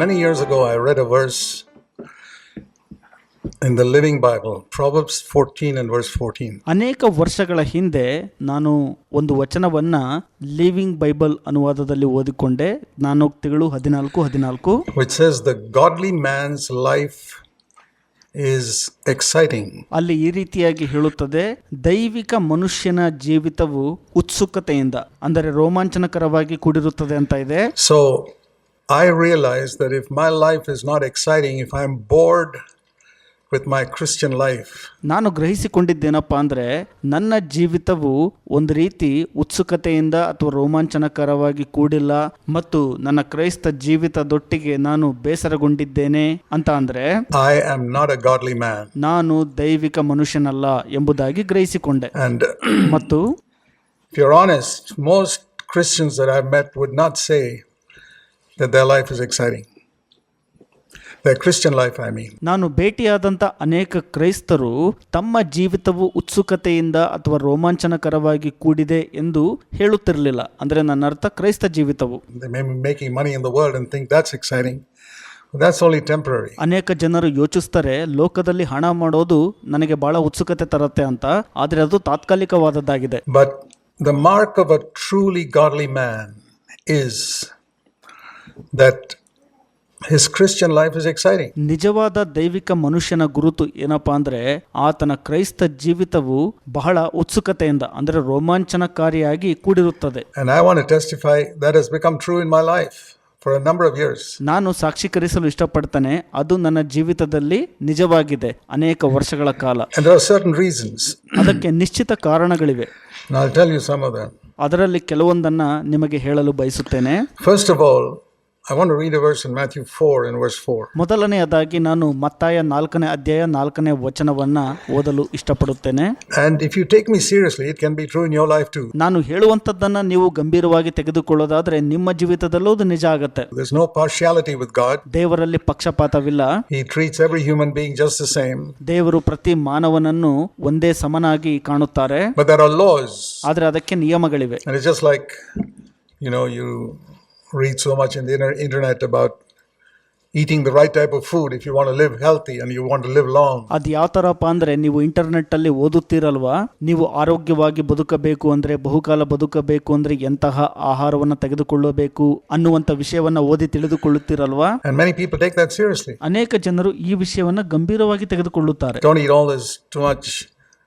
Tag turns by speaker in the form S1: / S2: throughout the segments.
S1: Many years ago, I read a verse in the Living Bible, Proverbs 14 and verse 14.
S2: ಅನೇಕ ವರ್ಷಗಳ ಹಿಂದೆ ನಾನು ಒಂದು ವಚನವನ್ನ ಲಿವಿಂಗ್ ಬೈಬಲ್ ಅನುವಾದದಲ್ಲಿ ಓದಿಕೊಂಡೆ. ಜ್ಞಾನೋಕ್ತಿಗಳು ಹದಿನಾಲ್ಕು ಹದಿನಾಲ್ಕು.
S1: Which says the godly man's life is exciting.
S2: ಅಲ್ಲಿ ಈ ರೀತಿಯಾಗಿ ಹೇಳುತ್ತದೆ ದೈವಿಕ ಮನುಷ್ಯನ ಜೀವಿತವು ಉತ್ಸುಕತೆಯಿಂದ ಅಂದರೆ ರೋಮಾಂಚನಕರವಾಗಿ ಕೂಡಿರುತ್ತದೆ ಅಂತ ಇದೆ.
S1: So i realize that if my life is not exciting if i'm bored with my christian life
S2: ನಾನು ಗ್ರಹಿಸಿಕೊಂಡಿದ್ದೇನಪ್ಪ ಅಂದರೆ ನನ್ನ ಜೀವಿತವು ಒಂದು ರೀತಿ ಉತ್ಸುಕತೆಯಿಂದ ಅಥವಾ ರೋಮಾಂಚನಕರವಾಗಿ ಕೂಡಿಲ್ಲ ಮತ್ತು ನನ್ನ ಕ್ರೈಸ್ತ ಜೀವಿತದೊಟ್ಟಿಗೆ ನಾನು ಬೇಸರಗೊಂಡಿದ್ದೇನೆ ಅಂತ ಅಂದರೆ
S1: i am not a godly man
S2: ನಾನು ದೈವಿಕ ಮನುಷ್ಯನಲ್ಲ ಎಂಬುದಾಗಿ ಗ್ರಹಿಸಿಕೊಂಡೆ
S1: and
S2: ಮತ್ತು
S1: if you're honest most christians that i've met would not say that their life is exciting their christian life i mean
S2: ನಾನು ಭೇಟಿಯಾದಂಥ ಅನೇಕ ಕ್ರೈಸ್ತರು ತಮ್ಮ ಜೀವಿತವು ಉತ್ಸುಕತೆಯಿಂದ ಅಥವಾ ರೋಮಾಂಚನಕರವಾಗಿ ಕೂಡಿದೆ ಎಂದು ಹೇಳುತ್ತಿರಲಿಲ್ಲ ಅಂದರೆ ನನ್ನ ಅರ್ಥ ಕ್ರೈಸ್ತ ಜೀವಿತವು
S1: They may be making money in the world and think that's exciting. But that's only temporary.
S2: ಅನೇಕ ಜನರು ಯೋಚಿಸ್ತಾರೆ ಲೋಕದಲ್ಲಿ ಹಣ ಮಾಡೋದು ನನಗೆ ಬಹಳ ಉತ್ಸುಕತೆ ತರುತ್ತೆ ಅಂತ ಆದರೆ ಅದು ತಾತ್ಕಾಲಿಕವಾದದ್ದಾಗಿದೆ
S1: But the mark of a truly godly man is that his Christian life is exciting.
S2: ನಿಜವಾದ ದೈವಿಕ ಮನುಷ್ಯನ ಗುರುತು ಏನಪ್ಪಾ ಅಂದ್ರೆ ಆತನ ಕ್ರೈಸ್ತ ಜೀವಿತವು ಬಹಳ ಉತ್ಸುಕತೆಯಿಂದ ಅಂದ್ರೆ ರೋಮಾಂಚನಕಾರಿಯಾಗಿ ಕೂಡಿರುತ್ತದೆ
S1: And I want to testify that has become true in my life for a number of years.
S2: ನಾನು ಸಾಕ್ಷೀಕರಿಸಲು ಇಷ್ಟಪಡ್ತೇನೆ ಅದು ನನ್ನ ಜೀವಿತದಲ್ಲಿ ನಿಜವಾಗಿದೆ ಅನೇಕ ವರ್ಷಗಳ ಕಾಲ
S1: And there are certain reasons.
S2: ಅದಕ್ಕೆ ನಿಶ್ಚಿತ ಕಾರಣಗಳಿವೆ
S1: And I'll tell you some of them.
S2: ಅದರಲ್ಲಿ ಕೆಲವೊಂದನ್ನ ನಿಮಗೆ ಹೇಳಲು ಬಯಸುತ್ತೇನೆ
S1: First of all, I want to read a verse in Matthew 4 and verse 4.
S2: ಮೊದಲನೆಯದಾಗಿ ನಾನು ಮತ್ತಾಯ ನಾಲ್ಕನೇ ಅಧ್ಯಾಯ ನಾಲ್ಕನೇ ವಚನವನ್ನ ಓದಲು ಇಷ್ಟಪಡುತ್ತೇನೆ
S1: And if you take me seriously, it can be true in your life too.
S2: ನಾನು ಹೇಳುವಂಥದ್ದನ್ನ ನೀವು ಗಂಭೀರವಾಗಿ ತೆಗೆದುಕೊಳ್ಳೋದಾದ್ರೆ ನಿಮ್ಮ ಜೀವಿತದಲ್ಲೂ ಅದು ನಿಜ ಆಗತ್ತೆ
S1: There's no partiality with God.
S2: ದೇವರಲ್ಲಿ ಪಕ್ಷಪಾತವಿಲ್ಲ
S1: He treats every human being just the same.
S2: ದೇವರು ಪ್ರತಿ ಮಾನವನನ್ನು ಒಂದೇ ಸಮನಾಗಿ ಕಾಣುತ್ತಾರೆ
S1: But there are laws.
S2: ಆದರೆ ಅದಕ್ಕೆ ನಿಯಮಗಳಿವೆ
S1: And it's just like, you know, you read so much in the inter- internet about eating the right type of food if you want to live healthy and you want to live long.
S2: ಅದು ಯಾವ ಥರಪ್ಪ ಅಂದರೆ ನೀವು internet ಅಲ್ಲಿ ಓದುತ್ತೀರಲ್ವಾ ನೀವು ಆರೋಗ್ಯವಾಗಿ ಬದುಕಬೇಕು ಅಂದರೆ ಬಹುಕಾಲ ಬದುಕಬೇಕು ಅಂದರೆ ಎಂತಹ ಆಹಾರವನ್ನು ತೆಗೆದುಕೊಳ್ಳಬೇಕು ಅನ್ನುವಂಥ ವಿಷಯವನ್ನು ಓದಿ ತಿಳಿದುಕೊಳ್ಳುತ್ತೀರಲ್ವಾ
S1: And many people take that seriously.
S2: ಅನೇಕ ಜನರು ಈ ವಿಷಯವನ್ನು ಗಂಭೀರವಾಗಿ ತೆಗೆದುಕೊಳ್ಳುತ್ತಾರೆ
S1: Don't eat all this too much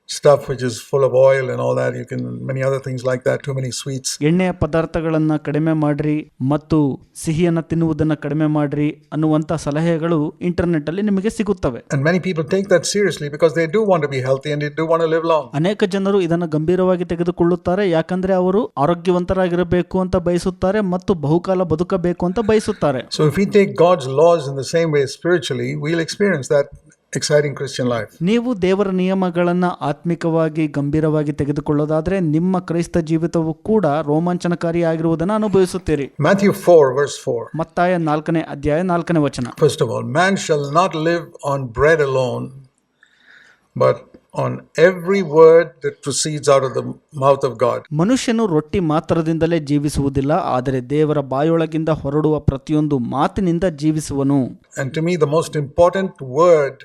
S1: stuff which is full of oil and all that. You can, many other things like that, too many sweets.
S2: ಎಣ್ಣೆಯ ಪದಾರ್ಥಗಳನ್ನ ಕಡಿಮೆ ಮಾಡ್ರಿ ಮತ್ತು ಸಿಹಿಯನ್ನ ತಿನ್ನುವುದನ್ನ ಕಡಿಮೆ ಮಾಡ್ರಿ ಅನ್ನುವಂಥ ಸಲಹೆಗಳು ಇಂಟರ್ನೆಟ್ ಅಲ್ಲಿ ನಿಮಗೆ ಸಿಗುತ್ತವೆ
S1: And many people take that seriously because they do want to be healthy and they do want to live long.
S2: ಅನೇಕ ಜನರು ಇದನ್ನು ಗಂಭೀರವಾಗಿ ತೆಗೆದುಕೊಳ್ಳುತ್ತಾರೆ ಯಾಕಂದ್ರೆ ಅವರು ಆರೋಗ್ಯವಂತರಾಗಿರಬೇಕು ಅಂತ ಬಯಸುತ್ತಾರೆ ಮತ್ತು ಬಹುಕಾಲ ಬದುಕಬೇಕು ಅಂತ ಬಯಸುತ್ತಾರೆ
S1: So if we take God's laws in the same way spiritually, we'll experience that exciting Christian life
S2: ನೀವು ದೇವರ ನಿಯಮಗಳನ್ನು ಆತ್ಮಿಕವಾಗಿ ಗಂಭೀರವಾಗಿ ತೆಗೆದುಕೊಳ್ಳೋದಾದ್ರೆ ನಿಮ್ಮ ಕ್ರೈಸ್ತ ಜೀವಿತವು ಕೂಡ ರೋಮಾಂಚನಕಾರಿಯಾಗಿರುವುದನ್ನು ಅನುಭವಿಸುತ್ತೀರಿ
S1: ಮ್ಯಾಥ್ಯೂ 4, verse 4.
S2: ಮತ್ತಾಯ ನಾಲ್ಕನೇ ಅಧ್ಯಾಯ ನಾಲ್ಕನೇ ವಚನ
S1: first of all, man shall not live on bread alone, but on every word that proceeds out of the mouth of God.
S2: ಮನುಷ್ಯನು ರೊಟ್ಟಿ ಮಾತ್ರದಿಂದಲೇ ಜೀವಿಸುವುದಿಲ್ಲ ಆದರೆ ದೇವರ ಬಾಯೊಳಗಿಂದ ಹೊರಡುವ ಪ್ರತಿಯೊಂದು ಮಾತಿನಿಂದ ಜೀವಿಸುವನು
S1: And to me, the most important word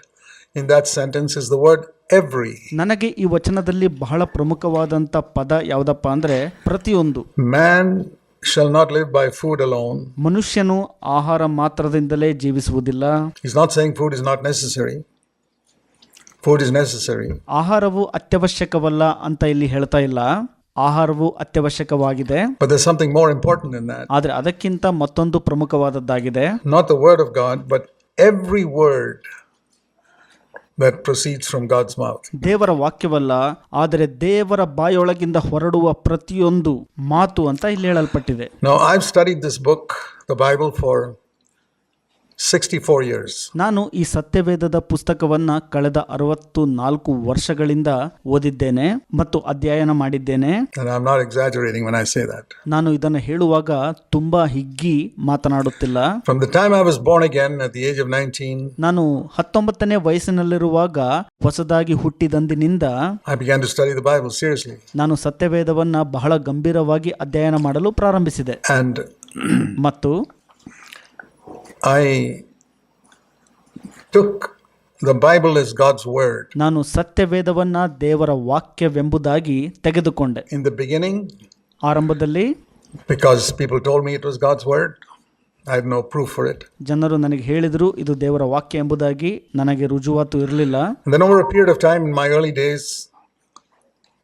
S1: in that sentence is the word every.
S2: ನನಗೆ ಈ ವಚನದಲ್ಲಿ ಬಹಳ ಪ್ರಮುಖವಾದಂಥ ಪದ ಯಾವುದಪ್ಪ ಅಂದರೆ ಪ್ರತಿಯೊಂದು
S1: Man shall not live by food alone.
S2: ಮನುಷ್ಯನು ಆಹಾರ ಮಾತ್ರದಿಂದಲೇ ಜೀವಿಸುವುದಿಲ್ಲ
S1: He's not saying food is not necessary. Food is necessary.
S2: ಆಹಾರವು ಅತ್ಯವಶ್ಯಕವಲ್ಲ ಅಂತ ಇಲ್ಲಿ ಹೇಳ್ತಾ ಇಲ್ಲ ಆಹಾರವು ಅತ್ಯವಶ್ಯಕವಾಗಿದೆ
S1: But there's something more important than that.
S2: ಆದರೆ ಅದಕ್ಕಿಂತ ಮತ್ತೊಂದು ಪ್ರಮುಖವಾದದ್ದಾಗಿದೆ
S1: Not the word of God, but every word that proceeds from God's mouth.
S2: ದೇವರ ವಾಕ್ಯವಲ್ಲ ಆದರೆ ದೇವರ ಬಾಯೊಳಗಿಂದ ಹೊರಡುವ ಪ್ರತಿಯೊಂದು ಮಾತು ಅಂತ ಇಲ್ಲಿ ಹೇಳಲ್ಪಟ್ಟಿದೆ
S1: Now, I've studied this book, the Bible, for 64 years.
S2: ನಾನು ಈ ಸತ್ಯವೇದದ ಪುಸ್ತಕವನ್ನ ಕಳೆದ ಅರವತ್ತು ನಾಲ್ಕು ವರ್ಷಗಳಿಂದ ಓದಿದ್ದೇನೆ ಮತ್ತು ಅಧ್ಯಯನ ಮಾಡಿದ್ದೇನೆ
S1: And I'm not exaggerating when I say that.
S2: ನಾನು ಇದನ್ನು ಹೇಳುವಾಗ ತುಂಬಾ ಹಿಗ್ಗಿ ಮಾತನಾಡುತ್ತಿಲ್ಲ
S1: From the time I was born again at the age of 19,
S2: ನಾನು ಹತ್ತೊಂಬತ್ತನೇ ವಯಸ್ಸಿನಲ್ಲಿರುವಾಗ ಹೊಸದಾಗಿ ಹುಟ್ಟಿದಂದಿನಿಂದ
S1: I began to study the Bible seriously.
S2: ನಾನು ಸತ್ಯವೇದವನ್ನ ಬಹಳ ಗಂಭೀರವಾಗಿ ಅಧ್ಯಯನ ಮಾಡಲು ಪ್ರಾರಂಭಿಸಿದೆ
S1: And
S2: ಮತ್ತು
S1: I took the Bible as God's word.
S2: ನಾನು ಸತ್ಯವೇದವನ್ನ ದೇವರ ವಾಕ್ಯವೆಂಬುದಾಗಿ ತೆಗೆದುಕೊಂಡೆ
S1: In the beginning,
S2: ಆರಂಭದಲ್ಲಿ
S1: because people told me it was God's word, I had no proof for it.
S2: ಜನರು ನನಗೆ ಹೇಳಿದರು ಇದು ದೇವರ ವಾಕ್ಯ ಎಂಬುದಾಗಿ ನನಗೆ ರುಜುವಾತು ಇರಲಿಲ್ಲ
S1: And then, over a period of time in my early days,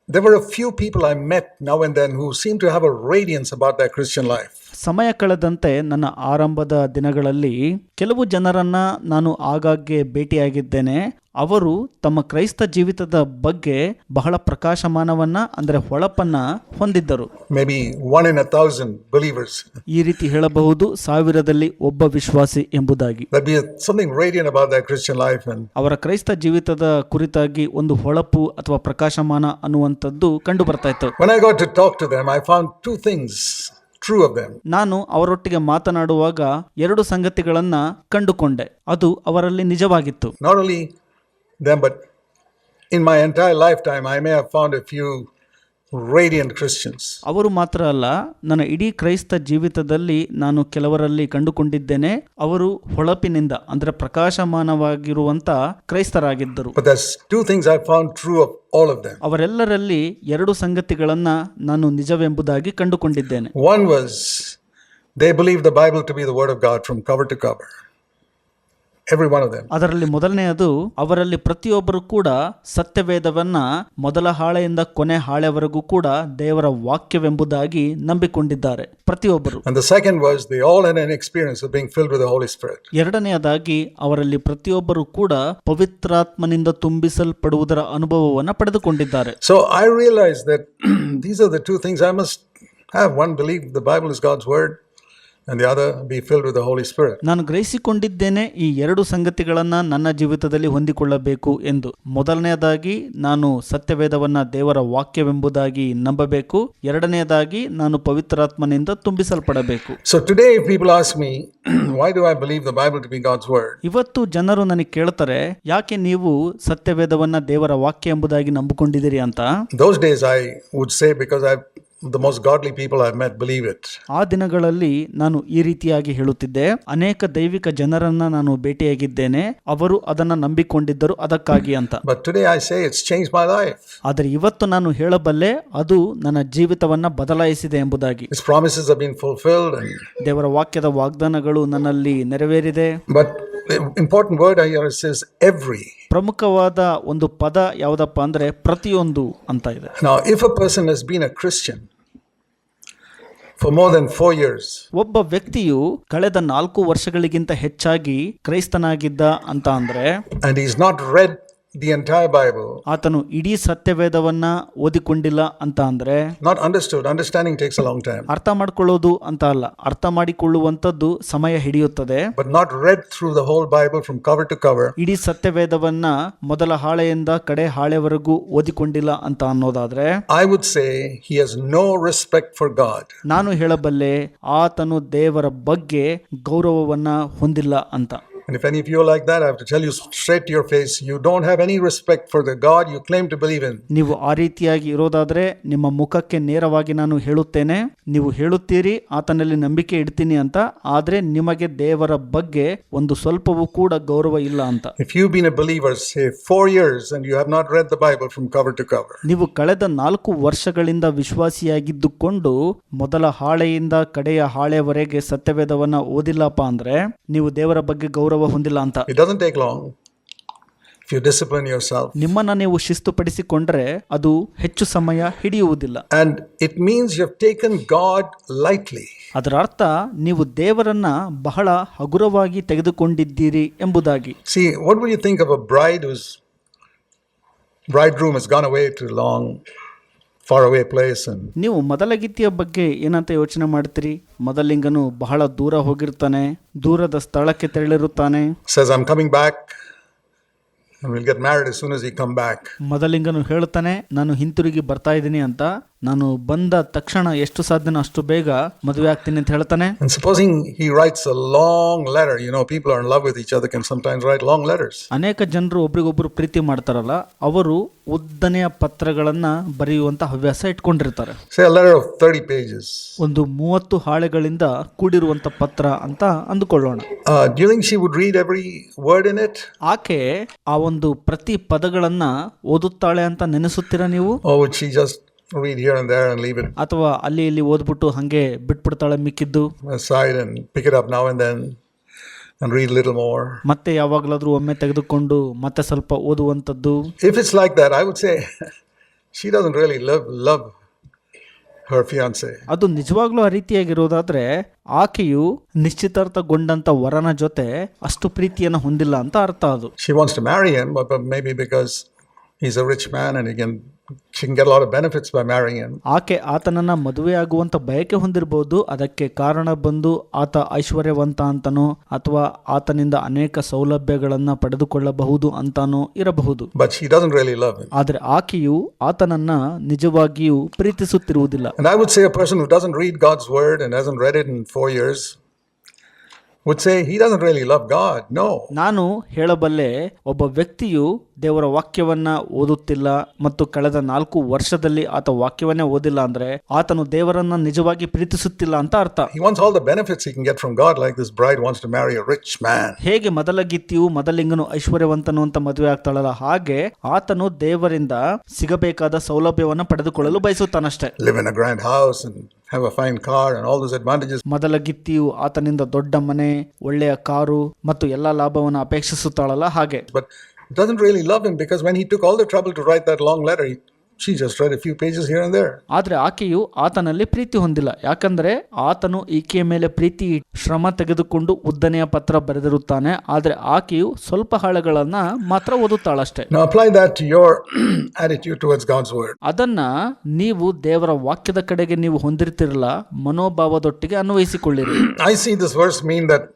S1: there were a few people I met now and then who seemed to have a radiance about their Christian life.
S2: ಸಮಯ ಕಳೆದಂತೆ ನನ್ನ ಆರಂಭದ ದಿನಗಳಲ್ಲಿ ಕೆಲವು ಜನರನ್ನ ನಾನು ಆಗಾಗ್ಗೆ ಭೇಟಿಯಾಗಿದ್ದೇನೆ. ಅವರು ತಮ್ಮ ಕ್ರೈಸ್ತ ಜೀವಿತದ ಬಗ್ಗೆ ಬಹಳ ಪ್ರಕಾಶಮಾನವನ್ನ ಅಂದ್ರೆ ಹೊಳಪನ್ನ ಹೊಂದಿದ್ದರು. ಈ ರೀತಿ ಹೇಳಬಹುದು ಸಾವಿರದಲ್ಲಿ ಒಬ್ಬ ವಿಶ್ವಾಸಿ ಎಂಬುದಾಗಿ. ಅವರ ಕ್ರೈಸ್ತ ಜೀವಿತದ ಕುರಿತಾಗಿ ಒಂದು ಹೊಳಪು ಅಥವಾ ಪ್ರಕಾಶಮಾನ ಅನ್ನುವಂಥದ್ದು ಕಂಡು ಬರ್ತಾ ಇತ್ತು
S1: ಟ್ರೂ ಅಬ್ ದಮ್
S2: ನಾನು ಅವರೊಟ್ಟಿಗೆ ಮಾತನಾಡುವಾಗ ಎರಡು ಸಂಗತಿಗಳನ್ನು ಕಂಡುಕೊಂಡೆ. ಅದು ಅವರಲ್ಲಿ ನಿಜವಾಗಿತ್ತು.
S1: Not only them but in my entire life time I may have found a few radiant christians.
S2: ಅವರು ಮಾತ್ರ ಅಲ್ಲ ನನ್ನ ಇಡೀ ಕ್ರೈಸ್ತ ಜೀವಿತದಲ್ಲಿ ನಾನು ಕೆಲವರಲ್ಲಿ ಕಂಡುಕೊಂಡಿದ್ದೇನೆ ಅವರು ಹೊಳಪಿನಿಂದ ಅಂದರೆ ಪ್ರಕಾಶಮಾನವಾಗಿರುವಂತ ಕ್ರೈಸ್ತರಾಗಿದ್ದರು.
S1: ಅದಾ two things I have true of all
S2: ಅವರೆಲ್ಲರಲ್ಲಿ ಎರಡು ಸಂಗತಿಗಳನ್ನು ನಾನು ನಿಜವೆಂಬುದಾಗಿ ಕಂಡುಕೊಂಡಿದ್ದೇನೆ.
S1: One was they believe the Bible to be the word of God from cover to cover Every one them.
S2: ಅದರಲ್ಲಿ ಮೊದಲನೆಯದು ಅವರಲ್ಲಿ ಪ್ರತಿಯೊಬ್ಬರು ಕೂಡ ಸತ್ಯವೇದವನ್ನ ಮೊದಲ ಹಾಳೆಯಿಂದ ಕೊನೆ ಹಾಳೆವರೆಗೂ ಕೂಡ ದೇವರ ವಾಕ್ಯವೆಂಬುದಾಗಿ ನಂಬಿಕೊಂಡಿದ್ದಾರೆ ಪ್ರತಿಯೊಬ್ಬರು
S1: And the second was they all had an experience of being filled with the Holy Spirit.
S2: ಎರಡನೆಯದಾಗಿ ಅವರಲ್ಲಿ ಪ್ರತಿಯೊಬ್ಬರು ಕೂಡ ಪವಿತ್ರಾತ್ಮನಿಂದ ತುಂಬಿಸಲ್ಪಡುವುದರ ಅನುಭವವನ್ನು ಪಡೆದುಕೊಂಡಿದ್ದಾರೆ
S1: So I realized that these are the two things I must have. One, believe the Bible is God's Word, and the other, be filled with the Holy Spirit.
S2: ನಾನು ಗ್ರಹಿಸಿಕೊಂಡಿದ್ದೇನೆ ಈ ಎರಡು ಸಂಗತಿಗಳನ್ನು ನನ್ನ ಜೀವಿತದಲ್ಲಿ ಹೊಂದಿಕೊಳ್ಳಬೇಕು ಎಂದು ಮೊದಲನೆಯದಾಗಿ ನಾನು ಸತ್ಯವೇದವನ್ನು ದೇವರ ವಾಕ್ಯವೆಂಬುದಾಗಿ ನಂಬಬೇಕು ಎರಡನೆಯದಾಗಿ ನಾನು ಪವಿತ್ರಾತ್ಮನಿಂದ ತುಂಬಿಸಲ್ಪಡಬೇಕು
S1: So today, if people ask me, why do I believe the Bible to be God's Word?
S2: ಇವತ್ತು ಜನರು ನನಗೆ ಕೇಳ್ತಾರೆ ಯಾಕೆ ನೀವು ಸತ್ಯವೇದವನ್ನ ದೇವರ ವಾಕ್ಯ ಎಂಬುದಾಗಿ ನಂಬಿಕೊಂಡಿದ್ದೀರಿ ಅಂತ
S1: Those days, I would say because I, the most godly people I've met believe it.
S2: ಆ ದಿನಗಳಲ್ಲಿ ನಾನು ಈ ರೀತಿಯಾಗಿ ಹೇಳುತ್ತಿದ್ದೆ ಅನೇಕ ದೈವಿಕ ಜನರನ್ನ ನಾನು ಭೇಟಿಯಾಗಿದ್ದೇನೆ ಅವರು ಅದನ್ನ ನಂಬಿಕೊಂಡಿದ್ದರು ಅದಕ್ಕಾಗಿ ಅಂತ
S1: But today, I say it's changed my life.
S2: ಆದರೆ ಇವತ್ತು ನಾನು ಹೇಳಬಲ್ಲೆ ಅದು ನನ್ನ ಜೀವಿತವನ್ನ ಬದಲಾಯಿಸಿದೆ ಎಂಬುದಾಗಿ
S1: His promises have been fulfilled. And,
S2: ದೇವರ ವಾಕ್ಯದ ವಾಗ್ದಾನಗಳು ನನ್ನಲ್ಲಿ ನೆರವೇರಿದೆ
S1: but the important word I hear says every.
S2: ಪ್ರಮುಖವಾದ ಒಂದು ಪದ ಯಾವುದಪ್ಪ ಅಂದ್ರೆ ಪ್ರತಿಯೊಂದು ಅಂತ ಇದೆ
S1: Now, if a person has been a Christian for more than four years
S2: ಒಬ್ಬ ವ್ಯಕ್ತಿಯು ಕಳೆದ ನಾಲ್ಕು ವರ್ಷಗಳಿಗಿಂತ ಹೆಚ್ಚಾಗಿ ಕ್ರೈಸ್ತನಾಗಿದ್ದ ಅಂತ ಅಂದ್ರೆ
S1: ಅಂಡ್ ಈಸ್ ನಾಟ್ read
S2: ಆತನು ಇಡೀ ಸತ್ಯವೇದವನ್ನ ಓದಿಕೊಂಡಿಲ್ಲ ಅಂತ ಅಂದ್ರೆ
S1: not understood understanding takes long time
S2: ಅರ್ಥ ಮಾಡಿಕೊಳ್ಳೋದು ಅಂತ ಅಲ್ಲ. ಅರ್ಥ ಮಾಡಿಕೊಳ್ಳುವಂಥದ್ದು ಸಮಯ ಹಿಡಿಯುತ್ತದೆ.
S1: But not read through the whole Bible from cover to cover
S2: ಇಡೀ ಸತ್ಯವೇದವನ್ನ ಮೊದಲ ಹಾಳೆಯಿಂದ ಕಡೆ ಹಾಳೆವರೆಗೂ ಓದಿಕೊಂಡಿಲ್ಲ ಅಂತ ಅನ್ನೋದಾದ್ರೆ
S1: ಐ ವುಡ್ ಸೇ ಹಿ ಹಸ್ ನೋ ರೆಸ್ಪೆಕ್ಟ್ ಫಾರ್ ಗಾಡ್
S2: ನಾನು ಹೇಳಬಲ್ಲೆ ಆತನು ದೇವರ ಬಗ್ಗೆ ಗೌರವವನ್ನ ಹೊಂದಿಲ್ಲ ಅಂತ.
S1: And if any of you are like that, I have to tell you straight to your face, you don't have any respect for the God you claim to believe in.
S2: ನೀವು ಆ ರೀತಿಯಾಗಿ ಇರೋದಾದ್ರೆ ನಿಮ್ಮ ಮುಖಕ್ಕೆ ನೇರವಾಗಿ ನಾನು ಹೇಳುತ್ತೇನೆ ನೀವು ಹೇಳುತ್ತೀರಿ ಆತನಲ್ಲಿ ನಂಬಿಕೆ ಇಡ್ತೀನಿ ಅಂತ ಆದ್ರೆ ನಿಮಗೆ ದೇವರ ಬಗ್ಗೆ ಒಂದು ಸ್ವಲ್ಪವೂ ಕೂಡ ಗೌರವ ಇಲ್ಲ ಅಂತ
S1: If you've been a believer, say four years, and you have not read the Bible from cover to cover,
S2: ನೀವು ಕಳೆದ ನಾಲ್ಕು ವರ್ಷಗಳಿಂದ ವಿಶ್ವಾಸಿಯಾಗಿದ್ದುಕೊಂಡು ಮೊದಲ ಹಾಳೆಯಿಂದ ಕಡೆಯ ಹಾಳೆವರೆಗೆ ಸತ್ಯವೇದವನ್ನ ಓದಿಲ್ಲಪ್ಪ ಅಂದ್ರೆ ನೀವು ದೇವರ ಬಗ್ಗೆ ಗೌರವ ಹೊಂದಿಲ್ಲ ಅಂತ.
S1: ಇದಾದನ್ take long you discipline yourself
S2: ನಿಮ್ಮನ್ನು ನೀವು ಶಿಸ್ತುಪಡಿಸಿಕೊಂಡರೆ ಅದು ಹೆಚ್ಚು ಸಮಯ ಹಿಡಿಯುವುದಿಲ್ಲ.
S1: And it means you've taken God lightly
S2: ಅದರ ಅರ್ಥ ನೀವು ದೇವರನ್ನ ಬಹಳ ಹಗುರವಾಗಿ ತೆಗೆದುಕೊಂಡಿದ್ದೀರಿ ಎಂಬುದಾಗಿ.
S1: See what well you think about bride whose bridegroom is gone way to long far away place
S2: ನೀವು ಮೊದಲಗಿತ್ತಿಯ ಬಗ್ಗೆ ಏನಂತ ಯೋಚನೆ ಮಾಡ್ತೀರಿ ಮೊದಲಿಂಗನು ಬಹಳ ದೂರ ಹೋಗಿರ್ತಾನೆ ದೂರದ ಸ್ಥಳಕ್ಕೆ ತೆರಳಿರುತ್ತಾನೆ
S1: I'm coming back. and
S2: ಮೊದಲಿಂಗನು ಹೇಳುತ್ತಾನೆ ನಾನು ಹಿಂತಿರುಗಿ ಬರ್ತಾ ಇದ್ದೀನಿ ಅಂತ ನಾನು ಬಂದ ತಕ್ಷಣ ಎಷ್ಟು ಸಾಧ್ಯನೋ ಅಷ್ಟು ಬೇಗ ಮದುವೆ ಆಗ್ತೀನಿ ಅಂತ ಹೇಳ್ತಾನೆ
S1: And supposing he writes a long letter, you know, people are in love with each other can sometimes write long letters.
S2: ಅನೇಕ ಜನರು ಒಬ್ರಿಗೊಬ್ರು ಪ್ರೀತಿ ಮಾಡ್ತಾರಲ್ಲ ಅವರು ಉದ್ದನೆಯ ಪತ್ರಗಳನ್ನ ಬರೆಯುವಂತ ಹವ್ಯಾಸ ಇಟ್ಕೊಂಡಿರ್ತಾರೆ
S1: Say a letter of 30 pages.
S2: ಒಂದು ಮೂವತ್ತು ಹಾಳೆಗಳಿಂದ ಕೂಡಿರುವಂತ ಪತ್ರ ಅಂತ ಅಂದುಕೊಳ್ಳೋಣ
S1: Uh, do you think she would read every word in it?
S2: ಆಕೆ ಆ ಒಂದು ಪ್ರತಿ ಪದಗಳನ್ನ ಓದುತ್ತಾಳೆ ಅಂತ ನೆನೆಸುತ್ತೀರಾ ನೀವು? ಅಥವಾ ಅಲ್ಲಿ ಇಲ್ಲಿ ಓದ್ಬಿಟ್ಟು ಹಂಗೆ ಬಿಟ್ಬಿಡ್ತಾಳೆ ಮಿಕ್ಕಿದ್ದು? ಮತ್ತೆ ಯಾವಾಗ್ಲಾದ್ರು ಒಮ್ಮೆ ತೆಗೆದುಕೊಂಡು ಮತ್ತೆ ಸ್ವಲ್ಪ ಓದುವಂತದ್ದು
S1: if it's like that I would say she doesn't really love love her fiance.
S2: ಅದು ನಿಜವಾಗ್ಲೂ ಆ ರೀತಿಯಾಗಿರೋದಾದ್ರೆ ಆಕೆಯು ನಿಶ್ಚಿತಾರ್ಥಗೊಂಡಂತ ವರನ ಜೊತೆ ಅಷ್ಟು ಪ್ರೀತಿಯನ್ನು ಹೊಂದಿಲ್ಲ ಅಂತ ಅರ್ಥ ಅದು
S1: She wants to marry him, but, but maybe because is a rich man and ಈಗ
S2: ಆಕೆ ಆತನನ್ನ ಮದುವೆ ಆಗುವಂತ ಬಯಕೆ ಹೊಂದಿರಬಹುದು ಅದಕ್ಕೆ ಕಾರಣ ಬಂದು ಆತ ಐಶ್ವರ್ಯವಂತ ಅಂತನೋ ಅಥವಾ ಆತನಿಂದ ಅನೇಕ ಸೌಲಭ್ಯಗಳನ್ನ ಪಡೆದುಕೊಳ್ಳಬಹುದು ಅಂತಾನೋ ಇರಬಹುದು. ಆದ್ರೆ ಆಕೆಯು ಆತನನ್ನ ನಿಜವಾಗಿಯೂ ಪ್ರೀತಿಸುತ್ತಿರುವುದಿಲ್ಲ.
S1: Would say he doesn't really love God. No.
S2: ನಾನು ಹೇಳಬಲ್ಲೆ ಒಬ್ಬ ವ್ಯಕ್ತಿಯು ದೇವರ ವಾಕ್ಯವನ್ನ ಓದುತ್ತಿಲ್ಲ ಮತ್ತು ಕಳೆದ ನಾಲ್ಕು ವರ್ಷದಲ್ಲಿ ಆತ ವಾಕ್ಯವನ್ನೇ ಓದಿಲ್ಲ ಅಂದ್ರೆ ಆತನು ದೇವರನ್ನ ನಿಜವಾಗಿ ಪ್ರೀತಿಸುತ್ತಿಲ್ಲ ಅಂತ ಅರ್ಥ
S1: He wants all the benefits he can get from God, like this bride wants to marry a rich man.
S2: ಹೇಗೆ ಮೊದಲ ಗಿತ್ತಿಯು ಮೊದಲಿಂಗನು ಐಶ್ವರ್ಯವಂತನು ಅಂತ ಮದುವೆ ಆಗ್ತಾಳಲ್ಲ ಹಾಗೆ ಆತನು ದೇವರಿಂದ ಸಿಗಬೇಕಾದ ಸೌಲಭ್ಯವನ್ನ ಪಡೆದುಕೊಳ್ಳಲು ಬಯಸುತ್ತಾನಷ್ಟೇ
S1: Live in a grand house and have a fine car all those advantages.
S2: ಮೊದಲ ಗಿತ್ತಿಯು ಆತನಿಂದ ದೊಡ್ಡ ಮನೆ ಒಳ್ಳೆಯ ಕಾರು ಮತ್ತು ಎಲ್ಲಾ ಲಾಭವನ್ನು ಅಪೇಕ್ಷಿಸುತ್ತಾಳಲ್ಲ ಹಾಗೆ
S1: But doesn't really love him because when he took all the trouble to write that long letter, he, she just read few pages there.
S2: ಆದ್ರೆ ಆಕೆಯು ಆತನಲ್ಲಿ ಪ್ರೀತಿ ಹೊಂದಿಲ್ಲ ಯಾಕಂದ್ರೆ ಆತನು ಈಕೆಯ ಮೇಲೆ ಪ್ರೀತಿ ಶ್ರಮ ತೆಗೆದುಕೊಂಡು ಉದ್ದನೆಯ ಪತ್ರ ಬರೆದಿರುತ್ತಾನೆ ಆದ್ರೆ ಆಕೆಯು ಸ್ವಲ್ಪ ಹಾಳೆಗಳನ್ನ ಮಾತ್ರ ಓದುತ್ತಾಳಷ್ಟೇ
S1: Now apply that to your attitude towards God's word.
S2: ಅದನ್ನ ನೀವು ದೇವರ ವಾಕ್ಯದ ಕಡೆಗೆ ನೀವು ಹೊಂದಿರ್ತಿರಲ್ಲ ಮನೋಭಾವದೊಟ್ಟಿಗೆ ಅನ್ವಯಿಸಿಕೊಳ್ಳಿರಿ
S1: I see this verse mean that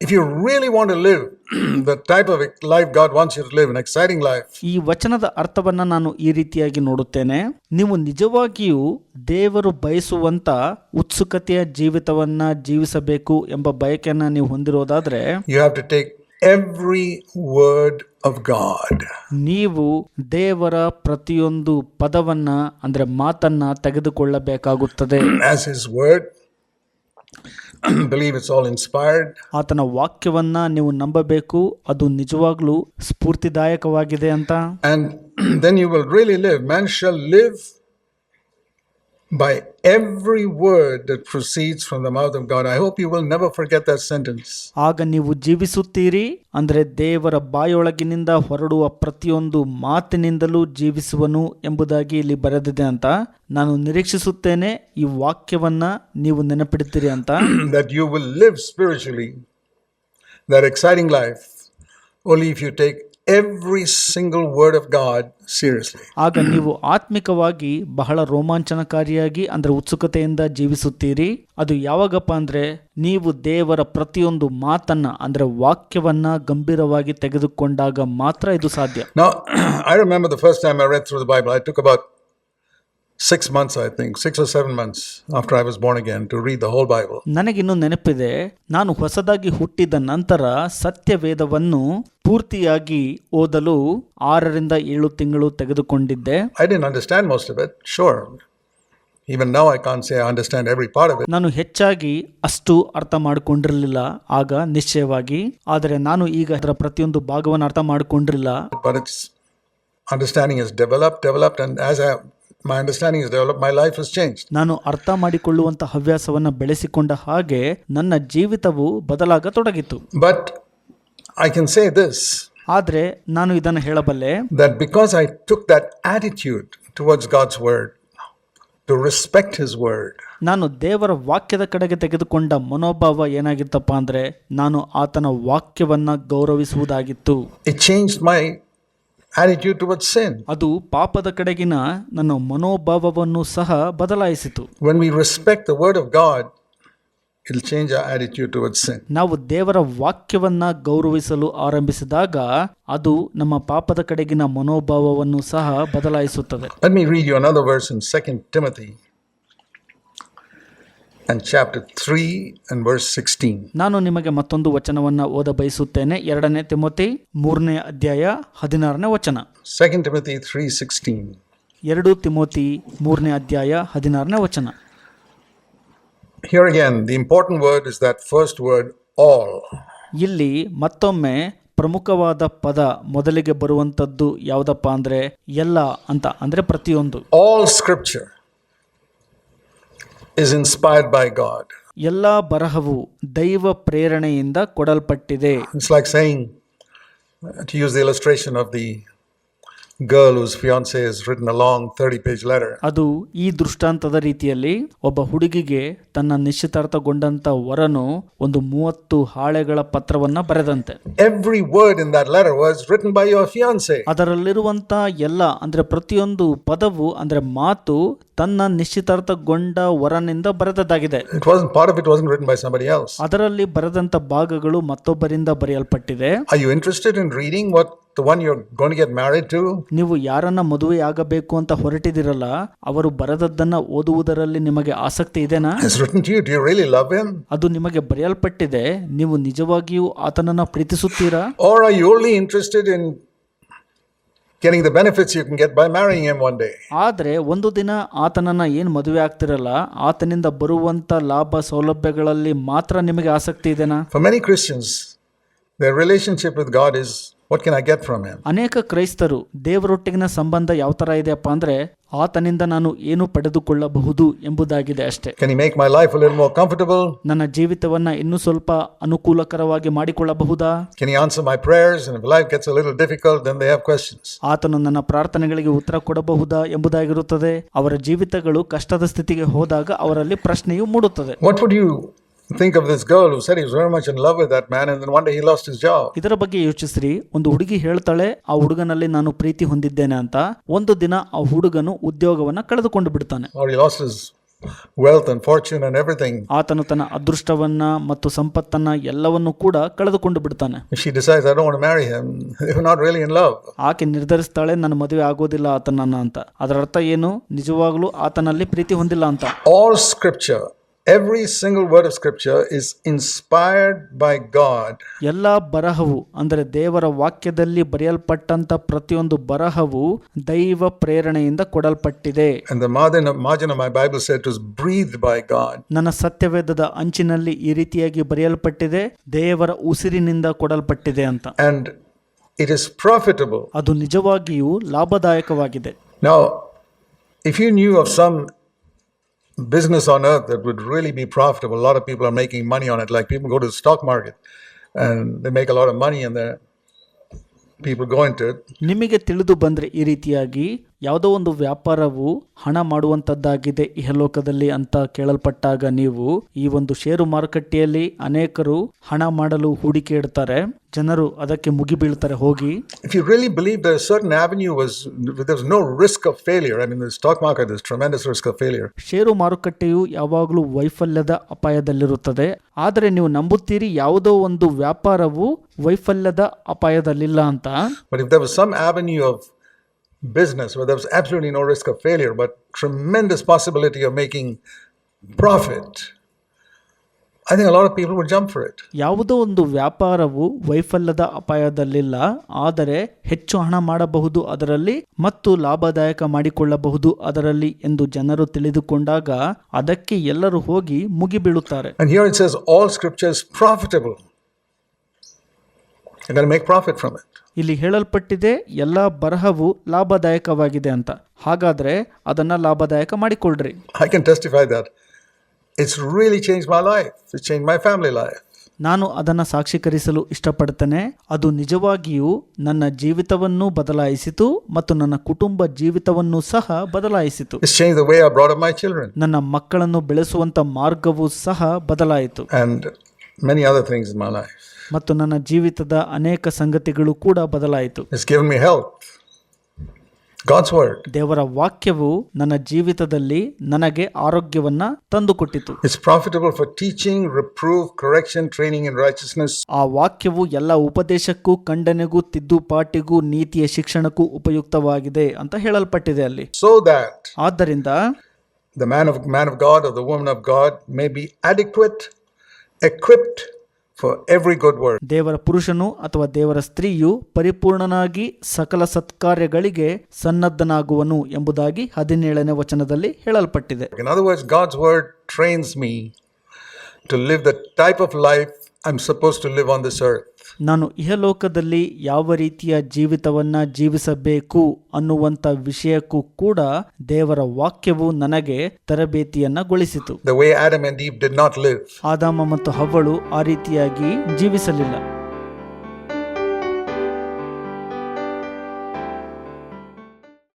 S1: if you really want to live the type of life God wants you to live, an exciting life,
S2: ಈ ವಚನದ ಅರ್ಥವನ್ನ ನಾನು ಈ ರೀತಿಯಾಗಿ ನೋಡುತ್ತೇನೆ ನೀವು ನಿಜವಾಗಿಯೂ ದೇವರು ಬಯಸುವಂತ ಉತ್ಸುಕತೆಯ ಜೀವಿತವನ್ನ ಜೀವಿಸಬೇಕು ಎಂಬ ಬಯಕೆಯನ್ನ ನೀವು ಹೊಂದಿರೋದಾದ್ರೆ
S1: you have to take every word of God.
S2: ನೀವು ದೇವರ ಪ್ರತಿಯೊಂದು ಪದವನ್ನ ಅಂದ್ರೆ ಮಾತನ್ನ ತೆಗೆದುಕೊಳ್ಳಬೇಕಾಗುತ್ತದೆ
S1: as His Word. Believe it's all inspired
S2: ಆತನ ವಾಕ್ಯವನ್ನ ನೀವು ನಂಬಬೇಕು ಅದು ನಿಜವಾಗ್ಲೂ ಸ್ಫೂರ್ತಿದಾಯಕವಾಗಿದೆ ಅಂತ.
S1: And then you will really live man shall live by every word that proceeds from the mouth of God. I hope you will never forget that sentence.
S2: ಆಗ ನೀವು ಜೀವಿಸುತ್ತೀರಿ ಅಂದ್ರೆ ದೇವರ ಬಾಯೊಳಗಿನಿಂದ ಹೊರಡುವ ಪ್ರತಿಯೊಂದು ಮಾತಿನಿಂದಲೂ ಜೀವಿಸುವನು ಎಂಬುದಾಗಿ ಇಲ್ಲಿ ಬರೆದಿದೆ ಅಂತ ನಾನು ನಿರೀಕ್ಷಿಸುತ್ತೇನೆ ಈ ವಾಕ್ಯವನ್ನ ನೀವು ನೆನಪಿಡ್ತೀರಿ ಅಂತ
S1: that you will live spiritually that exciting life only if you take every single word of God seriously.
S2: ಆಗ ನೀವು ಆತ್ಮಿಕವಾಗಿ ಬಹಳ ರೋಮಾಂಚನಕಾರಿಯಾಗಿ ಅಂದ್ರೆ ಉತ್ಸುಕತೆಯಿಂದ ಜೀವಿಸುತ್ತೀರಿ ಅದು ಯಾವಾಗಪ್ಪ ಅಂದ್ರೆ ನೀವು ದೇವರ ಪ್ರತಿಯೊಂದು ಮಾತನ್ನ ಅಂದ್ರೆ ವಾಕ್ಯವನ್ನ ಗಂಭೀರವಾಗಿ ತೆಗೆದುಕೊಂಡಾಗ ಮಾತ್ರ ಇದು ಸಾಧ್ಯ
S1: Now, I remember the first time I read through the Bible, I took about six months, I think, six or months months after I was born again to read the whole Bible.
S2: ನನಗಿನ್ನು ನೆನಪಿದೆ ನಾನು ಹೊಸದಾಗಿ ಹುಟ್ಟಿದ ನಂತರ ಸತ್ಯವೇದವನ್ನು ಪೂರ್ತಿಯಾಗಿ ಓದಲು ಆರರಿಂದ ಏಳು ತಿಂಗಳು ತೆಗೆದುಕೊಂಡಿದ್ದೆ
S1: I didn't understand most of it, sure. Even now, I can't say I understand every part of it.
S2: ನಾನು ಹೆಚ್ಚಾಗಿ ಅಷ್ಟು ಅರ್ಥ ಮಾಡಿಕೊಂಡಿರಲಿಲ್ಲ ಆಗ ನಿಶ್ಚಯವಾಗಿ ಆದರೆ ನಾನು ಈಗ ಅದರ ಪ್ರತಿಯೊಂದು ಭಾಗವನ್ನು ಅರ್ಥ ಮಾಡಿಕೊಂಡಿರಲಿಲ್ಲ
S1: But it's understanding has developed, developed, and as I, my understanding has developed, my life has changed.
S2: ನಾನು ಅರ್ಥ ಮಾಡಿಕೊಳ್ಳುವಂತ ಹವ್ಯಾಸವನ್ನ ಬೆಳೆಸಿಕೊಂಡ ಹಾಗೆ ನನ್ನ ಜೀವಿತವು ಬದಲಾಗತೊಡಗಿತು
S1: But I can say this
S2: ಆದರೆ ನಾನು ಇದನ್ನು ಹೇಳಬಲ್ಲೆ
S1: that because I took that attitude towards God's word, to respect His word,
S2: ನಾನು ದೇವರ ವಾಕ್ಯದ ಕಡೆಗೆ ತೆಗೆದುಕೊಂಡ ಮನೋಭಾವ ಏನಾಗಿತ್ತಪ್ಪ ಅಂದ್ರೆ ನಾನು ಆತನ ವಾಕ್ಯವನ್ನ ಗೌರವಿಸುವುದಾಗಿತ್ತು
S1: it changed my attitude towards sin.
S2: ಅದು ಪಾಪದ ಕಡೆಗಿನ ನನ್ನ ಮನೋಭಾವವನ್ನು ಸಹ ಬದಲಾಯಿಸಿತು
S1: When we respect the word of God, it'll change our attitude towards sin.
S2: ನಾವು ದೇವರ ವಾಕ್ಯವನ್ನ ಗೌರವಿಸಲು ಆರಂಭಿಸಿದಾಗ ಅದು ನಮ್ಮ ಪಾಪದ ಕಡೆಗಿನ ಮನೋಭಾವವನ್ನು ಸಹ ಬದಲಾಯಿಸುತ್ತದೆ
S1: Let me read you another verse in 2 Timothy and chapter 3 and verse 16.
S2: ನಾನು ನಿಮಗೆ ಮತ್ತೊಂದು ವಚನವನ್ನು ಓದ ಬಯಸುತ್ತೇನೆ ಎರಡನೇ ತಿಮೋತಿ ಮೂರನೇ ಅಧ್ಯಾಯ ಹದಿನಾರನೇ ವಚನ
S1: 2 Timothy 3:16.
S2: ಎರಡು ತಿಮೋತಿ ಮೂರನೇ ಅಧ್ಯಾಯ ಹದಿನಾರನೇ ವಚನ
S1: Here again, the important word is that first word all.
S2: ಇಲ್ಲಿ ಮತ್ತೊಮ್ಮೆ ಪ್ರಮುಖವಾದ ಪದ ಮೊದಲಿಗೆ ಬರುವಂತದ್ದು ಯಾವುದಪ್ಪ ಅಂದ್ರೆ ಎಲ್ಲ ಅಂತ ಅಂದ್ರೆ ಪ್ರತಿಯೊಂದು
S1: All scripture is inspired by God.
S2: ಎಲ್ಲ ಬರಹವು ದೈವ ಪ್ರೇರಣೆಯಿಂದ ಕೊಡಲ್ಪಟ್ಟಿದೆ
S1: It's like saying, uh, to use the illustration of the girl whose fiance has written a long 30 page letter.
S2: ಅದು ಈ ದೃಷ್ಟಾಂತದ ರೀತಿಯಲ್ಲಿ ಒಬ್ಬ ಹುಡುಗಿಗೆ ತನ್ನ ನಿಶ್ಚಿತಾರ್ಥಗೊಂಡಂತ ವರನು ಒಂದು ಮೂವತ್ತು ಹಾಳೆಗಳ ಪತ್ರವನ್ನ ಬರೆದಂತೆ
S1: Every word in that letter was written by your fiance.
S2: ಅದರಲ್ಲಿರುವಂತ ಎಲ್ಲ ಅಂದ್ರೆ ಪ್ರತಿಯೊಂದು ಪದವು ಅಂದ್ರೆ ಮಾತು ತನ್ನ ನಿಶ್ಚಿತಾರ್ಥಗೊಂಡ ವರನಿಂದ ಬರೆದದ್ದಾಗಿದೆ
S1: It wasn't part of it wasn't written by somebody else.
S2: ಅದರಲ್ಲಿ ಬರೆದಂತ ಭಾಗಗಳು ಮತ್ತೊಬ್ಬರಿಂದ ಬರೆಯಲ್ಪಟ್ಟಿದೆ
S1: Are you interested in reading what the one you're going to get married to?
S2: ನೀವು ಯಾರನ್ನ ಮದುವೆಯಾಗಬೇಕು ಅಂತ ಹೊರಟಿದಿರಲ್ಲ ಅವರು ಬರೆದದ್ದನ್ನ ಓದುವುದರಲ್ಲಿ ನಿಮಗೆ ಆಸಕ್ತಿ ಇದೆನಾ
S1: is written to you. Do you really love him?
S2: ಅದು ನಿಮಗೆ ಬರೆಯಲ್ಪಟ್ಟಿದೆ ನೀವು ನಿಜವಾಗಿಯೂ ಆತನನ್ನ ಪ್ರೀತಿಸುತ್ತೀರಾ
S1: Or are you only interested in getting the benefits you can get by marrying him one day?
S2: ಆದರೆ ಒಂದು ದಿನ ಆತನನ್ನ ಏನು ಮದುವೆ ಆಗ್ತಿರಲ್ಲ ಆತನಿಂದ ಬರುವಂತ ಲಾಭ ಸೌಲಭ್ಯಗಳಲ್ಲಿ ಮಾತ್ರ ನಿಮಗೆ ಆಸಕ್ತಿ ಇದೆನಾ
S1: For many Christians, their relationship with God is what can I get from him
S2: ಅನೇಕ ಕ್ರೈಸ್ತರು ದೇವರೊಟ್ಟಿಗಿನ ಸಂಬಂಧ ಯಾವ ತರ ಇದೆಯಪ್ಪ ಅಂದ್ರೆ ಆತನಿಂದ ನಾನು ಏನು ಪಡೆದುಕೊಳ್ಳಬಹುದು ಎಂಬುದಾಗಿದೆ ಅಷ್ಟೇ
S1: can life a little more comfortable?
S2: ನನ್ನ ಜೀವಿತವನ್ನ ಇನ್ನೂ ಸ್ವಲ್ಪ ಅನುಕೂಲಕರವಾಗಿ ಮಾಡಿಕೊಳ್ಳಬಹುದಾ
S1: can my prayers? And if life gets a little difficult, then they have questions.
S2: ಆತನು ನನ್ನ ಪ್ರಾರ್ಥನೆಗಳಿಗೆ ಉತ್ತರ ಕೊಡಬಹುದಾ ಎಂಬುದಾಗಿರುತ್ತದೆ ಅವರ ಜೀವಿತಗಳು ಕಷ್ಟದ ಸ್ಥಿತಿಗೆ ಹೋದಾಗ ಅವರಲ್ಲಿ ಪ್ರಶ್ನೆಯು ಮೂಡುತ್ತದೆ
S1: what would you think of this girl who said he was very much in love with that man and then one day he lost his job?
S2: ಇದರ ಬಗ್ಗೆ ಯೋಚಿಸ್ರಿ ಒಂದು ಹುಡುಗಿ ಹೇಳ್ತಾಳೆ ಆ ಹುಡುಗನಲ್ಲಿ ನಾನು ಪ್ರೀತಿ ಹೊಂದಿದ್ದೇನೆ ಅಂತ ಒಂದು ದಿನ ಆ ಹುಡುಗನು ಉದ್ಯೋಗವನ್ನ ಕಳೆದುಕೊಂಡು ಬಿಡ್ತಾನೆ
S1: Or he lost his wealth and fortune and everything.
S2: ಆತನು ತನ್ನ ಅದೃಷ್ಟವನ್ನ ಮತ್ತು ಸಂಪತ್ತನ್ನ ಎಲ್ಲವನ್ನೂ ಕೂಡ ಕಳೆದುಕೊಂಡು ಬಿಡ್ತಾನೆ
S1: If she decides, I don't want to marry him, they're not really in love.
S2: ಆಕೆ ನಿರ್ಧರಿಸ್ತಾಳೆ ನನ್ನ ಮದುವೆ ಆಗೋದಿಲ್ಲ ಆತನನ್ನ ಅಂತ ಅದರ ಅರ್ಥ ಏನು ನಿಜವಾಗ್ಲೂ ಆತನಲ್ಲಿ ಪ್ರೀತಿ ಹೊಂದಿಲ್ಲ ಅಂತ
S1: All scripture, every single word of scripture is inspired by God
S2: ಎಲ್ಲ ಬರಹವು ಅಂದರೆ ದೇವರ ವಾಕ್ಯದಲ್ಲಿ ಬರೆಯಲ್ಪಟ್ಟಂತ ಪ್ರತಿಯೊಂದು ಬರಹವು ದೈವ ಪ್ರೇರಣೆಯಿಂದ ಕೊಡಲ್ಪಟ್ಟಿದೆ. ನನ್ನ ಸತ್ಯವೇದದ ಅಂಚಿನಲ್ಲಿ ಈ ರೀತಿಯಾಗಿ ಬರೆಯಲ್ಪಟ್ಟಿದೆ ದೇವರ ಉಸಿರಿನಿಂದ ಕೊಡಲ್ಪಟ್ಟಿದೆ ಅಂತ.
S1: ಅಂಡ್ ಇಟ್ ಇಸ್ ಪ್ರಾಫಿಟಬಲ್
S2: ಅದು ನಿಜವಾಗಿಯೂ ಲಾಭದಾಯಕವಾಗಿದೆ.
S1: ನಾವು if you knew of some business on earth that would really be profitable, a lot of people are making money on it. Like people go to the stock market and they make a lot of money and then people go into it.
S2: ನಿಮಗೆ ತಿಳಿದು ಬಂದ್ರೆ ಈ ರೀತಿಯಾಗಿ ಯಾವುದೋ ಒಂದು ವ್ಯಾಪಾರವು ಹಣ ಮಾಡುವಂತದ್ದಾಗಿದೆ ಇಹಲೋಕದಲ್ಲಿ ಅಂತ ಕೇಳಲ್ಪಟ್ಟಾಗ ನೀವು ಈ ಒಂದು ಷೇರು ಮಾರುಕಟ್ಟೆಯಲ್ಲಿ ಅನೇಕರು ಹಣ ಮಾಡಲು ಹೂಡಿಕೆ ಇಡ್ತಾರೆ. ಜನರು ಅದಕ್ಕೆ ಮುಗಿಬೀಳ್ತಾರೆ ಹೋಗಿ.
S1: If you really believe there certain avenue was there no risk of I mean market, there's tremendous risk of
S2: share ಮಾರುಕಟ್ಟೆಯು ಯಾವಾಗಲೂ ವೈಫಲ್ಯದ ಅಪಾಯದಲ್ಲಿರುತ್ತದೆ. ಆದರೆ ನೀವು ನಂಬುತ್ತೀರಿ ಯಾವುದೋ ಒಂದು ವ್ಯಾಪಾರವು ವೈಫಲ್ಯದ ಅಪಾಯದಲ್ಲಿಲ್ಲ ಅಂತ.
S1: But if there was some avenue of business where there was absolutely no risk of failure, but tremendous possibility of making profit, I think a lot of people would jump for it.
S2: ಯಾವುದೋ ಒಂದು ವ್ಯಾಪಾರವು ವೈಫಲ್ಯದ ಅಪಾಯದಲ್ಲಿಲ್ಲ ಆದರೆ ಹೆಚ್ಚು ಹಣ ಮಾಡಬಹುದು ಅದರಲ್ಲಿ ಮತ್ತು ಲಾಭದಾಯಕ ಮಾಡಿಕೊಳ್ಳಬಹುದು ಅದರಲ್ಲಿ ಎಂದು ಜನರು ತಿಳಿದುಕೊಂಡಾಗ ಅದಕ್ಕೆ ಎಲ್ಲರೂ ಹೋಗಿ ಮುಗಿಬೀಳುತ್ತಾರೆ
S1: And here it says, all scriptures is profitable. And going to make profit from it.
S2: ಇಲ್ಲಿ ಹೇಳಲ್ಪಟ್ಟಿದೆ ಎಲ್ಲ ಬರಹವು ಲಾಭದಾಯಕವಾಗಿದೆ ಅಂತ. ಹಾಗಾದ್ರೆ ಅದನ್ನ ಲಾಭದಾಯಕ ಮಾಡಿಕೊಳ್ಳ್ರಿ
S1: I can testify that it's really changed my life It's changed my family life.
S2: ನಾನು ಅದನ್ನು ಸಾಕ್ಷೀಕರಿಸಲು ಇಷ್ಟಪಡ್ತೇನೆ. ಅದು ನಿಜವಾಗಿಯೂ ನನ್ನ ಜೀವಿತವನ್ನು ಬದಲಾಯಿಸಿತು ಮತ್ತು ನನ್ನ ಕುಟುಂಬ ಜೀವಿತವನ್ನು ಸಹ ಬದಲಾಯಿಸಿತು.
S1: It's changed the way I brought up my children.
S2: ನನ್ನ ಮಕ್ಕಳನ್ನು ಬೆಳೆಸುವಂತ ಮಾರ್ಗವೂ ಸಹ ಬದಲಾಯಿತು.
S1: And many other things in my life.
S2: ಮತ್ತು ನನ್ನ ಜೀವಿತದ ಅನೇಕ ಸಂಗತಿಗಳು ಕೂಡ ಬದಲಾಯಿತು
S1: me health. God's word.
S2: ದೇವರ ವಾಕ್ಯವು ನನ್ನ ಜೀವಿತದಲ್ಲಿ ನನಗೆ ಆರೋಗ್ಯವನ್ನ ತಂದುಕೊಟ್ಟಿತು
S1: reproof, correction, training in righteousness,
S2: ಆ ವಾಕ್ಯವು ಎಲ್ಲ ಉಪದೇಶಕ್ಕೂ ಖಂಡನೆಗೂ ತಿದ್ದುಪಾಟಿಗೂ ನೀತಿಯ ಶಿಕ್ಷಣಕ್ಕೂ ಉಪಯುಕ್ತವಾಗಿದೆ ಅಂತ ಹೇಳಲ್ಪಟ್ಟಿದೆ ಅಲ್ಲಿ
S1: ಸೊ that
S2: ಆದ್ದರಿಂದ
S1: the man of man of God the woman of God may be adequate, equipped for every good work.
S2: ದೇವರ ಪುರುಷನು ಅಥವಾ ದೇವರ ಸ್ತ್ರೀಯು ಪರಿಪೂರ್ಣನಾಗಿ ಸಕಲ ಸತ್ಕಾರ್ಯಗಳಿಗೆ ಸನ್ನದ್ಧನಾಗುವನು ಎಂಬುದಾಗಿ ಹದಿನೇಳನೇ ವಚನದಲ್ಲಿ ಹೇಳಲ್ಪಟ್ಟಿದೆ
S1: In other words, God's word trains me to live the type of life I'm supposed to live on this earth.
S2: ನಾನು ಇಹಲೋಕದಲ್ಲಿ ಯಾವ ರೀತಿಯ ಜೀವಿತವನ್ನ ಜೀವಿಸಬೇಕು ಅನ್ನುವಂಥ ವಿಷಯಕ್ಕೂ ಕೂಡ ದೇವರ ವಾಕ್ಯವು ನನಗೆ ತರಬೇತಿಯನ್ನ ಗೊಳಿಸಿತು
S1: The way Adam and Eve did not live.
S2: ಆದಾಮ ಮತ್ತು ಹವ್ವಳು ಆ ರೀತಿಯಾಗಿ ಜೀವಿಸಲಿಲ್ಲ